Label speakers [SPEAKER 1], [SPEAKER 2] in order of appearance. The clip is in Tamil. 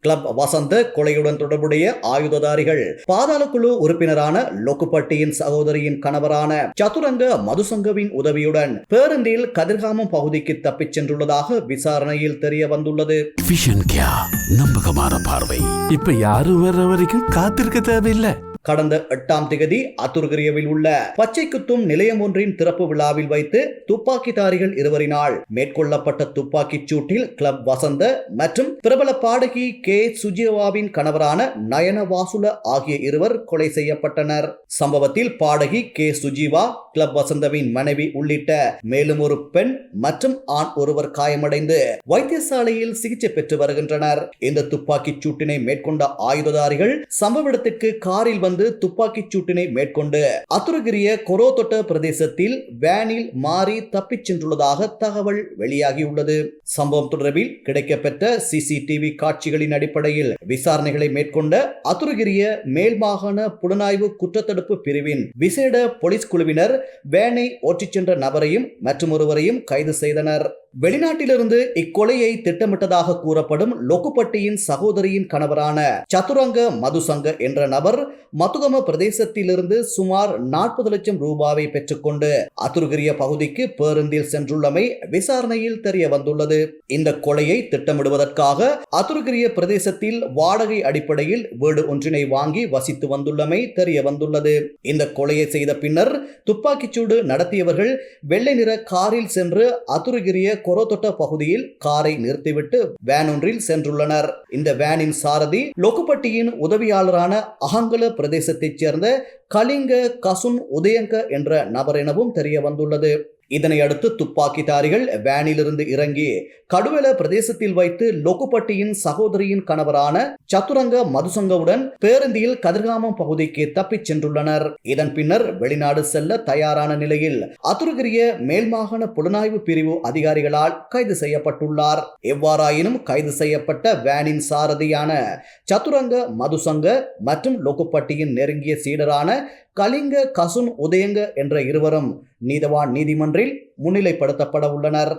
[SPEAKER 1] கிளப் வசந்த கொலையுடன் தொடர்புடைய ஆயுததாரிகள். பாதாள குழு உறுப்பினரான லோக்குப்பட்டியின் சகோதரியின் கணவரான சதுரங்க மதுசங்கவின் உதவியுடன் பேருந்தில் கதிர்காமம் பகுதிக்கு தப்பிச் சென்றுள்ளதாக விசாரணையில் தெரிய வந்துள்ளது.
[SPEAKER 2] நம்பகமான பார்வை. இப்ப யாரும் வர்ற வரைக்கும் காத்திருக்க தேவையில்லை.
[SPEAKER 1] கடந்த எட்டாம் திகதி அத்துர்கிரியவில் உள்ள பச்சை குத்தும் நிலையம் ஒன்றின் திறப்பு விழாவில் வைத்து துப்பாக்கிதாரிகள் இருவரினால் மேற்கொள்ளப்பட்ட துப்பாக்கிச் சூட்டில் கிளப் வசந்த மற்றும் பிரபல பாடகி கே. சுஜிவாவின் கணவரான நயன வாசுல ஆகிய இருவர் கொலை செய்யப்பட்டனர். சம்பவத்தில் பாடகி கே. சுஜீவா கிளப் வசந்தவின் மனைவி உள்ளிட்ட மேலும் ஒரு பெண் மற்றும் ஆண் ஒருவர் காயமடைந்து வைத்தியசாலையில் சிகிச்சை பெற்று வருகின்றனர். இந்த துப்பாக்கிச் சூட்டினை மேற்கொண்ட ஆயுததாரிகள் சம்பவ இடத்திற்கு காரில் வந்து துப்பாக்கிச் சூட்டினை மேற்கொண்டு. அத்துருகிரிய கொரோதொட்ட பிரதேசத்தில் வேனில் மாறி தப்பிச் சென்றுள்ளதாக தகவல் வெளியாகியுள்ளது. சம்பவம் தொடர்பில் கிடைக்கப்பெற்ற சிசிடிவி காட்சிகளின் அடிப்படையில் விசாரணைகளை மேற்கொண்ட அத்துருகிரிய மேல் மாகாண புலனாய்வு குற்றத்தடுப்பு பிரிவின் விசேட போலீஸ் குழுவினர் வேனை ஓட்டிச் சென்ற நபரையும் மற்றும் ஒருவரையும் கைது செய்தனர். வெளிநாட்டிலிருந்து இக்கொலையை திட்டமிட்டதாக கூறப்படும் லொக்குப்பட்டியின் சகோதரியின் கணவரான சதுரங்க மதுசங்க என்ற நபர் மதுகம பிரதேசத்திலிருந்து சுமார் நாற்பது லட்சம் ரூபாவை பெற்றுக்கொண்டு அத்துருகிரிய பகுதிக்கு பேருந்தில் சென்றுள்ளமை விசாரணையில் தெரிய வந்துள்ளது. இந்த கொலையை திட்டமிடுவதற்காக அத்துருகிரிய பிரதேசத்தில் வாடகை அடிப்படையில் வீடு ஒன்றினை வாங்கி வசித்து வந்துள்ளமை தெரிய வந்துள்ளது. இந்த கொலையை செய்த பின்னர் துப்பாக்கிச்சூடு நடத்தியவர்கள் வெள்ளை நிற காரில் சென்று அத்துருகிரிய கொரோதொட்ட பகுதியில் காரை நிறுத்திவிட்டு வேன் ஒன்றில் சென்றுள்ளனர். இந்த வேனின் சாரதி லொக்குப்பட்டியின் உதவியாளரான அகங்கல பிரதேசத்தைச் சேர்ந்த கலிங்க கசுன் உதயங்க என்ற நபர் எனவும் தெரிய வந்துள்ளது. இதனை அடுத்து துப்பாக்கிதாரிகள் வேனிலிருந்து இறங்கி கடுவெல பிரதேசத்தில் வைத்து லொக்குப்பட்டியின் சகோதரியின் கணவரான சதுரங்க மதுசங்கவுடன் பேருந்தில் கதிர்காமம் பகுதிக்கு தப்பிச் சென்றுள்ளனர். இதன் பின்னர் வெளிநாடு செல்ல தயாரான நிலையில் அத்துருகிரிய மேல்மாகாண புலனாய்வு பிரிவு அதிகாரிகளால் கைது செய்யப்பட்டுள்ளார். எவ்வாறாயினும் கைது செய்யப்பட்ட வேனின் சாரதியான சதுரங்க மதுசங்க மற்றும் லொகுப்பட்டியின் நெருங்கிய சீடரான கலிங்க கசுன் உதயங்க என்ற இருவரும் நீதவான் நீதிமன்ற ஒன்றில் முன்னிலைப்படுத்தப்பட உள்ளனர்.